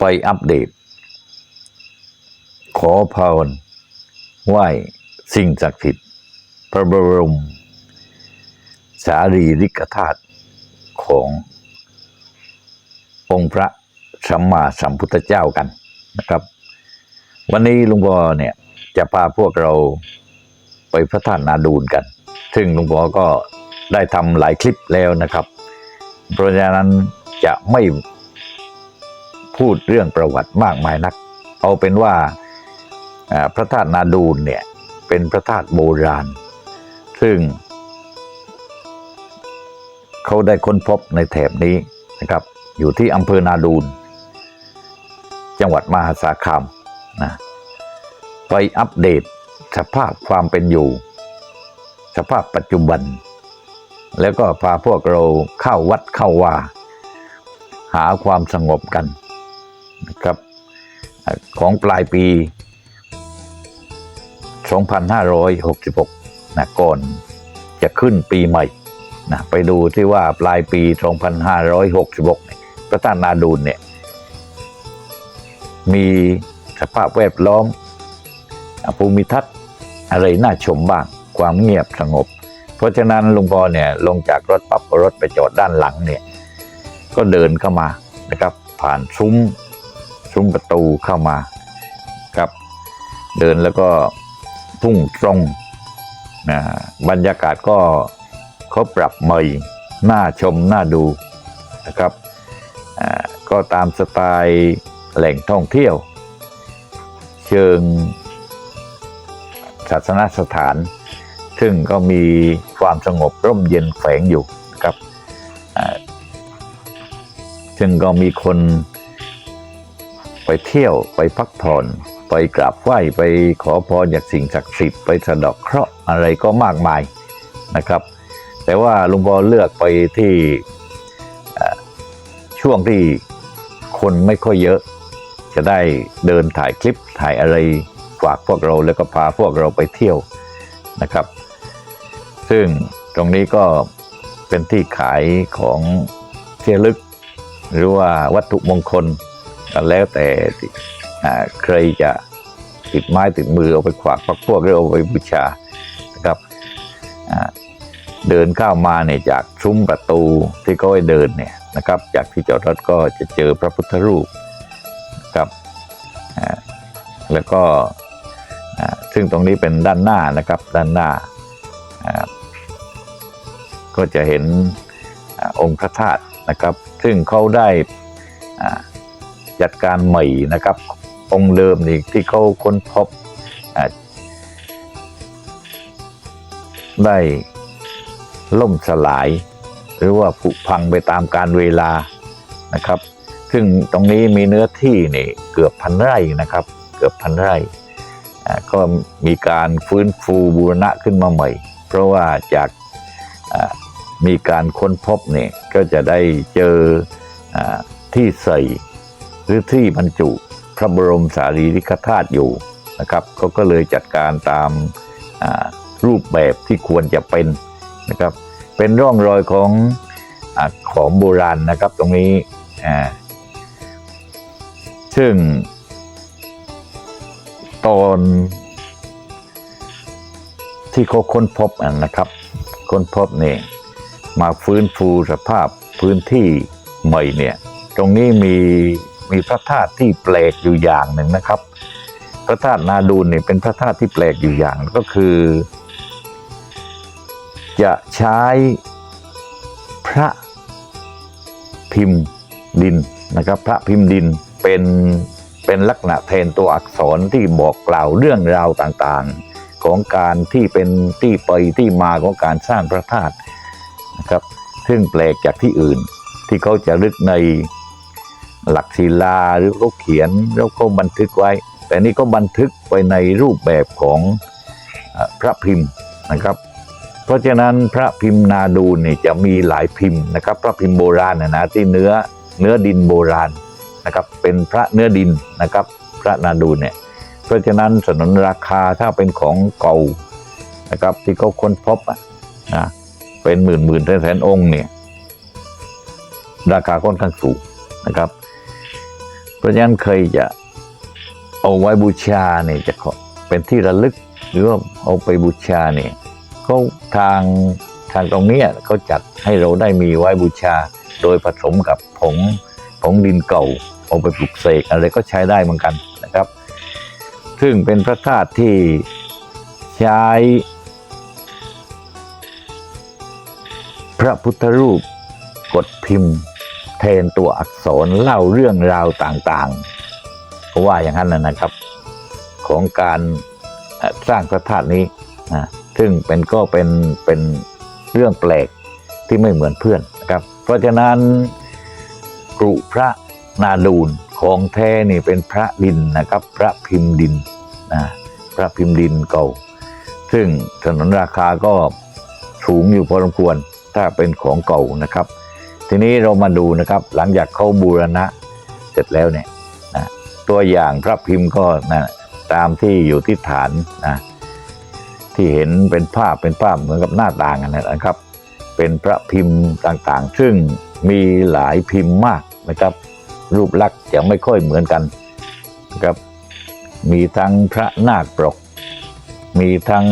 ไปอัปเดต ขอพรไหว้สิ่งศักดิ์สิทธิ์พระบรม สารีริกธาตุขององค์พระสัมมาสัมพุทธเจ้ากันนะครับ วันนี้ลุงบอเนี่ยจะพาพวกเราไปพระธาตุนาดูนกัน ซึ่งลุงบอก็ได้ทำหลายคลิปแล้วนะครับ เพราะฉะนั้นจะไม่ พูดเรื่องประวัติมากมายนัก เอาเป็นว่าพระธาตุนาดูนเนี่ยเป็นพระธาตุโบราณ ซึ่ง เขาได้ค้นพบในแถบนี้นะครับ อยู่ที่อำเภอนาดูนจังหวัดมหาสารคามนะไปอัปเดตสภาพความเป็นอยู่ สภาพปัจจุบัน แล้วก็พาพวกเราเข้าวัดเข้าว่า หาความสงบกัน นะครับของปลายปี 2566 นะก่อนจะขึ้นปีใหม่นะไปดูที่ว่าปลายปี 2566เนี่ยพระธาตุนาดูนเนี่ย มีสภาพแวดล้อมภูมิทัศน์อะไรน่าชมบ้าง ความเงียบสงบ เพราะฉะนั้นลุงพอเนี่ยลงจากรถปั๊บรถไปจอดด้านหลังเนี่ย ก็เดินเข้ามานะครับ ผ่านซุ้ม ซุ้มประตูเข้ามาครับ เดินแล้วก็พุ่งตรงนะบรรยากาศก็เขาปรับใหม่น่าชมน่าดูนะครับก็ตามสไตล์แหล่งท่องเที่ยว เชิงศาสนสถาน ซึ่งก็มีความสงบร่มเย็นแฝงอยู่ครับซึ่งก็มีคน ไปเที่ยวไปพักผ่อนไปกราบไหว้ไปขอพรจากสิ่งศักดิ์สิทธิ์ไปสะดอกเคราะห์อะไรก็มากมายนะครับ แต่ว่าลุงบอเลือกไปที่ช่วงที่คนไม่ค่อยเยอะ จะได้เดินถ่ายคลิปถ่ายอะไรฝากพวกเราแล้วก็พาพวกเราไปเที่ยวนะครับ ซึ่งตรงนี้ก็เป็นที่ขายของเที่ยลึก หรือว่าวัตถุมงคล ก็แล้วแต่ใครจะติดไม้ติดมือเอาไปขวากพักพวกหรือเอาไปบูชานะครับเดินเข้ามาเนี่ยจากซุ้มประตูที่เขาให้เดินเนี่ยนะครับ จากที่จอดรถก็จะเจอพระพุทธรูปนะครับแล้วก็ซึ่งตรงนี้เป็นด้านหน้านะครับ ด้านหน้า ก็จะเห็นองค์พระธาตุนะครับ ซึ่งเขาได้อ่า จัดการใหม่นะครับ องค์เดิมนี่ที่เขาค้นพบได้ล่มสลาย หรือว่าผุพังไปตามการเวลานะครับ ซึ่งตรงนี้มีเนื้อที่นี่เกือบพันไร่นะครับ เกือบพันไร่ก็มีการฟื้นฟูบูรณะขึ้นมาใหม่ เพราะว่าจากมีการค้นพบเนี่ยก็จะได้เจออที่ใส่ รือที่บรรจุพระบรมสารีริกธาตุอยู่นะครับเขาก็เลยจัดการตามรูปแบบที่ควรจะเป็นนะครับเป็นร่องรอยของอของโบราณนะครับตรงนี้ซึ่ง ตอนที่เขาค้นพบนะครับ ค้นพบเนี่ยมาฟื้นฟูสภาพพื้นที่ใหม่เนี่ย ตรงนี้มี มีพระธาตุที่แปลกอยู่อย่างหนึ่งนะครับ พระธาตุนาดูนเนี่ยเป็นพระธาตุที่แปลกอยู่อย่างก็คือ จะใช้พระพิมพ์ดินนะครับ พระพิมพ์ดินเป็นเป็นลักษณะแทนตัวอักษรที่บอกกล่าวเรื่องราวต่างๆ ของการที่เป็นที่ไปที่มาของการสร้างพระธาตุนะครับ ซึ่งแปลกจากที่อื่นที่เขาจะลึกใน หลักศิลาหรือเขาเขียนแล้วก็บันทึกไว้ แต่นี่ก็บันทึกไปในรูปแบบของพระพิมพ์นะครับ เพราะฉะนั้นพระพิมพ์นาดูนี่จะมีหลายพิมพ์นะครับ พระพิมพ์โบราณนะนะที่เนื้อเนื้อดินโบราณนะครับ เป็นพระเนื้อดินนะครับ พระนาดูนเนี่ย เพราะฉะนั้นสนนราคาถ้าเป็นของเก่านะครับ ที่เขาค้นพบนะเป็นหมื่นหมื่นแสนแสนองค์เนี่ยราคาค่อนข้างสูงนะครับ เพราะฉะนั้นเคยจะเอาไว้บูชาเนี่ยจะขอเป็นที่ระลึกหรือว่าเอาไปบูชาเนี่ยเขาทางทางตรงนี้เขาจัดให้เราได้มีไว้บูชา โดยผสมกับผงผงดินเก่าเอาไปปลุกเสกอะไรก็ใช้ได้เหมือนกันนะครับ ซึ่งเป็นพระธาตุที่ใช้พระพุทธรูปกดพิมพ์ แทนตัวอักษรเล่าเรื่องราวต่างๆก็ว่าอย่างนั้นนะนะครับ ของการสร้างพระธาตุนี้นะซึ่งเป็นก็เป็นเป็นเรื่องแปลกที่ไม่เหมือนเพื่อนนะครับ เพราะฉะนั้นกรุพระนาดูลของแท้นี่เป็นพระดินนะครับ พระพิมพ์ดินนะพระพิมพ์ดินเก่า ซึ่งถนนราคาก็สูงอยู่พอสมควรถ้าเป็นของเก่านะครับ ทีนี้เรามาดูนะครับ หลังจากเขาบูรณะเสร็จแล้วเนี่ยนะตัวอย่างพระพิมพ์ก็นะตามที่อยู่ที่ฐานนะที่เห็นเป็นภาพเป็นภาพเหมือนกับหน้าต่างกันนะครับ เป็นพระพิมพ์ต่างๆ ซึ่งมีหลายพิมพ์มากนะครับ รูปลักษณ์จะไม่ค่อยเหมือนกันนะครับ มีทั้งพระนาคปรก มีทั้ง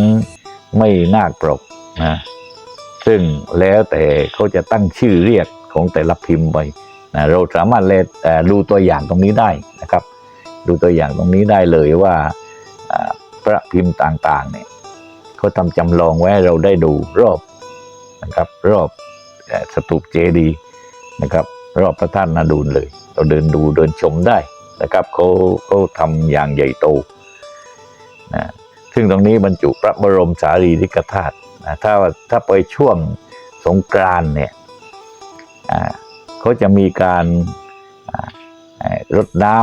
ไม่นาคปรกนะซึ่งแล้วแต่เขาจะตั้งชื่อเรียก ของแต่ละพิมพ์ไปนะเราสามารถเลเอ่อดูตัวอย่างตรงนี้ได้นะครับ ดูตัวอย่างตรงนี้ได้เลยว่าพระพิมพ์ต่างๆเนี่ยเขาทำจำลองไว้เราได้ดูรอบนะครับรอบสถูปเจดีย์นะครับ รอบพระธาตุนาดูลเลย เราเดินดูเดินชมได้นะครับเขาเขาทำอย่างใหญ่โตนะซึ่งตรงนี้บรรจุพระบรมสารีริกธาตุนะถ้าถ้าไปช่วงสงกรานเนี่ย เขาจะมีการรดน้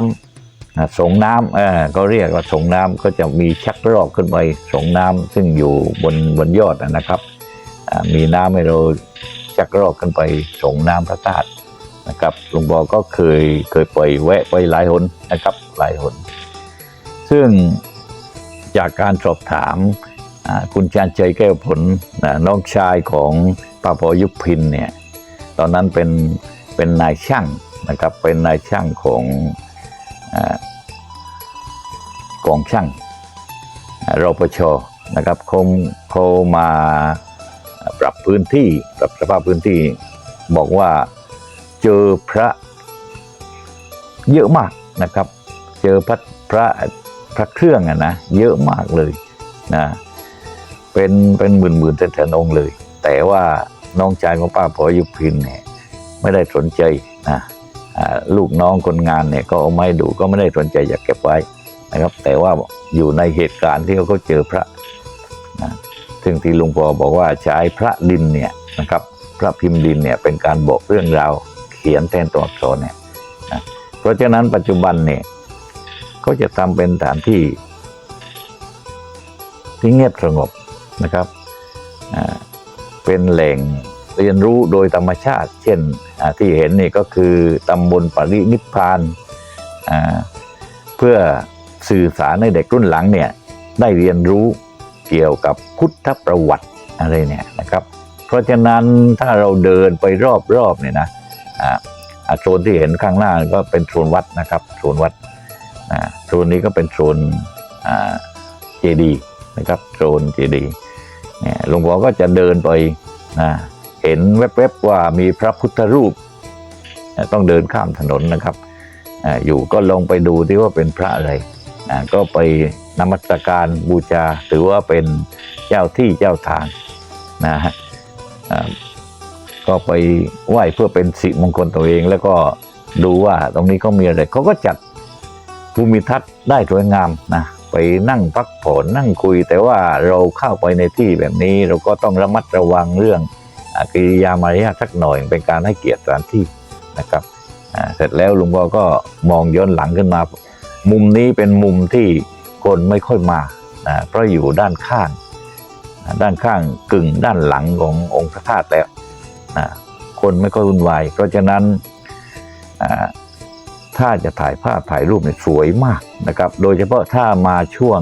ำส่งน้ำเออเขาเรียกว่าส่งน้ำก็จะมีชักรอกขึ้นไปส่งน้ำซึ่งอยู่บนบนยอดนะครับ มีน้ำให้เราชักรอกขึ้นไปส่งน้ำพระธาตุนะครับหลวงพ่อก็เคยเคยไปแวะไปหลายหนนะครับหลายหน ซึ่งจากการสอบถามคุณชาญชัยแก้วผลนะน้องชายของป้าพอยุพินเนี่ย ตอนนั้นเป็นเป็นนายช่างนะครับ เป็นนายช่างของอกองช่างรปชนะครับเขาเขามาปรับพื้นที่ปรับสภาพพื้นที่ บอกว่าเจอพระเยอะมากนะครับ เจอพระพระพระเครื่องอะนะเยอะมากเลยนะเป็นเป็นหมื่นหมื่นแสนองค์เลย แต่ว่า น้องชายของป้าพอยุพินเนี่ยไม่ได้สนใจนะลูกน้องคนงานเนี่ยก็เอาไม้ดูก็ไม่ได้สนใจอยากเก็บไว้นะครับ แต่ว่าอยู่ในเหตุการณ์ที่เขาเจอพระนะซึ่งที่ลุงปอบอกว่าใช้พระดินเนี่ยนะครับ พระพิมพ์ดินเนี่ยเป็นการบอกเรื่องราวเขียนแทนตัวอักษรเนี่ยนะเพราะฉะนั้นปัจจุบันเนี่ยก็จะทำเป็นสถานที่ที่เงียบสงบนะครับเป็นแหล่ง เรียนรู้โดยธรรมชาติ เช่นที่เห็นนี่ก็คือตำบลปรินิพพานเพื่อสื่อสารให้เด็กรุ่นหลังเนี่ยได้เรียนรู้เกี่ยวกับพุทธประวัติอะไรเนี่ยนะครับ เพราะฉะนั้นถ้าเราเดินไปรอบๆเนี่ยนะโซนที่เห็นข้างหน้าก็เป็นโซนวัดนะครับโซนวัดโซนนี้ก็เป็นโซนเจดีนะครับโซนเจดีเนี่ยหลวงพ่อก็จะเดินไปนะ เห็นแวบๆว่ามีพระพุทธรูป ต้องเดินข้ามถนนนะครับอยู่ก็ลงไปดูที่ว่าเป็นพระอะไรก็ไปนมัสการบูชาถือว่าเป็นเจ้าที่เจ้าทางนะฮะก็ไปไหว้เพื่อเป็นสิมงคลตัวเอง แล้วก็ดูว่าตรงนี้เขามีอะไรเขาก็จัดภูมิทัศน์ได้สวยงามนะไปนั่งพักผ่อนนั่งคุย แต่ว่าเราเข้าไปในที่แบบนี้เราก็ต้องระมัดระวังเรื่อง กิริยามารยาทสักหน่อยเป็นการให้เกียรติสถานที่นะครับเสร็จแล้วลุงพ่อก็มองย้อนหลังขึ้นมา มุมนี้เป็นมุมที่คนไม่ค่อยมานะเพราะอยู่ด้านข้าง ด้านข้างกึ่งด้านหลังขององค์พระธาตุแล้วนะคนไม่ค่อยวุ่นวาย เพราะฉะนั้นถ้าจะถ่ายภาพถ่ายรูปเนี่ยสวยมากนะครับ โดยเฉพาะถ้ามาช่วง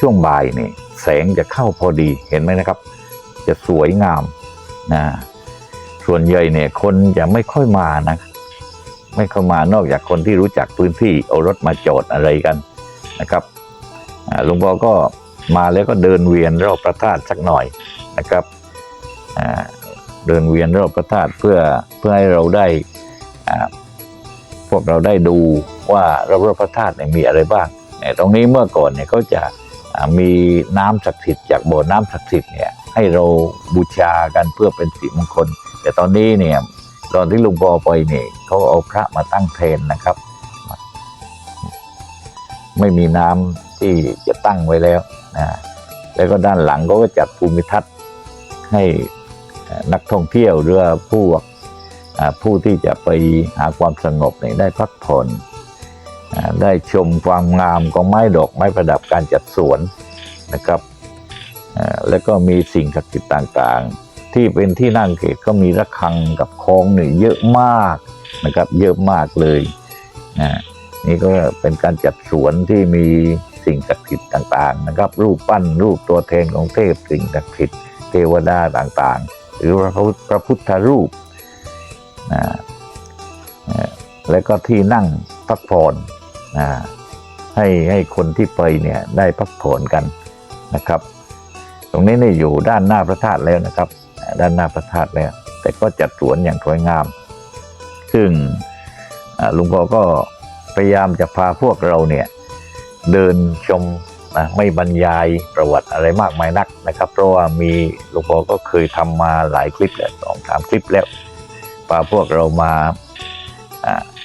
ช่วงบ่ายนี่แสงจะเข้าพอดีเห็นไหมนะครับ จะสวยงาม นะส่วนใหญ่เนี่ยคนจะไม่ค่อยมานะ ไม่เข้ามานอกจากคนที่รู้จักพื้นที่เอารถมาจอดอะไรกันนะครับหลวงพ่อก็มาแล้วก็เดินเวียนรอบพระธาตุสักหน่อยนะครับเดินเวียนรอบพระธาตุเพื่อเพื่อให้เราได้พวกเราได้ดูว่ารอบพระธาตุเนี่ยมีอะไรบ้างเนี่ยตรงนี้เมื่อก่อนเนี่ยเขาจะมีน้ำศักดิ์สิทธิ์จากบ่อน้ำศักดิ์สิทธิ์เนี่ย ให้เราบูชากันเพื่อเป็นสิริมงคล แต่ตอนนี้เนี่ยตอนที่ลุงปอไปเนี่ยเขาเอาพระมาตั้งเทนนะครับ ไม่มีน้ำที่จะตั้งไว้แล้วนะแล้วก็ด้านหลังเขาก็จัดภูมิทัศน์ให้นักท่องเที่ยวหรือผู้ผู้ที่จะไปหาความสงบเนี่ยได้พักผ่อนได้ชมความงามของไม้ดอกไม้ประดับการจัดสวนนะครับ แล้วก็มีสิ่งศักดิ์สิทธิ์ต่างๆ ที่เป็นที่นั่งเขตก็มีระฆังกับคลองนี่เยอะมากนะครับ เยอะมากเลยนะนี่ก็เป็นการจัดสวนที่มีสิ่งศักดิ์สิทธิ์ต่างๆ นะครับ รูปปั้นรูปตัวแทนของเทพสิ่งศักดิ์สิทธิ์เทวดาต่างๆ หรือพระพุทธระพุทธรูปนะนะแล้วก็ที่นั่งพักผ่อนนะให้ให้คนที่ไปเนี่ยได้พักผ่อนกันนะครับ ตรงนี้เนี่ยอยู่ด้านหน้าพระธาตุแล้วนะครับ ด้านหน้าพระธาตุแล้ว แต่ก็จัดสวนอย่างสวยงาม ซึ่งลุงพอก็พยายามจะพาพวกเราเนี่ยเดินชมนะไม่บรรยายประวัติอะไรมากมายนักนะครับ เพราะว่ามีหลวงพ่อก็เคยทำมาหลายคลิปแล้วสองสามคลิปแล้วพาพวกเรามา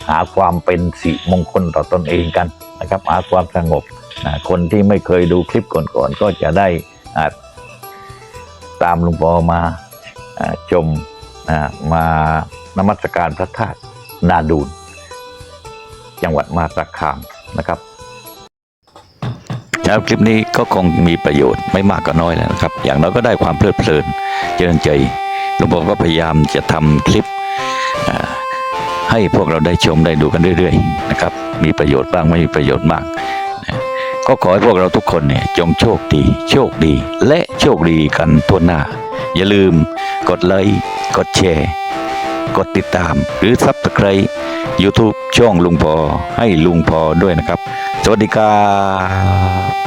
หาความเป็นสิมงคลต่อตนเองกันนะครับ หาความสงบนะคนที่ไม่เคยดูคลิปก่อนๆก็จะได้อ่า ตามหลุงปอมาชมมานมัสการพระธาตุนาดูนจังหวัดมาสารคามนะครับครับคลิปนี้ก็คงมีประโยชน์ไม่มากก็น้อยแล้วนะครับ อย่างน้อยก็ได้ความเพลิดเพลินเจริญใจหลวงพ่อก็พยายามจะทำคลิปให้พวกเราได้ชมได้ดูกันเรื่อย ๆ นะครับ มีประโยชน์บ้างไม่มีประโยชน์บ้าง ก็ขอให้พวกเราทุกคนเนี่ยจงโชคดี โชคดี และโชคดีกันทั่วหน้า อย่าลืมกดไลค์กดแชร์ กดติดตาม หรือซับสไคร b e YouTube ช่องลุงพอให้ลุงพอด้วยนะครับ สวัสดีครับ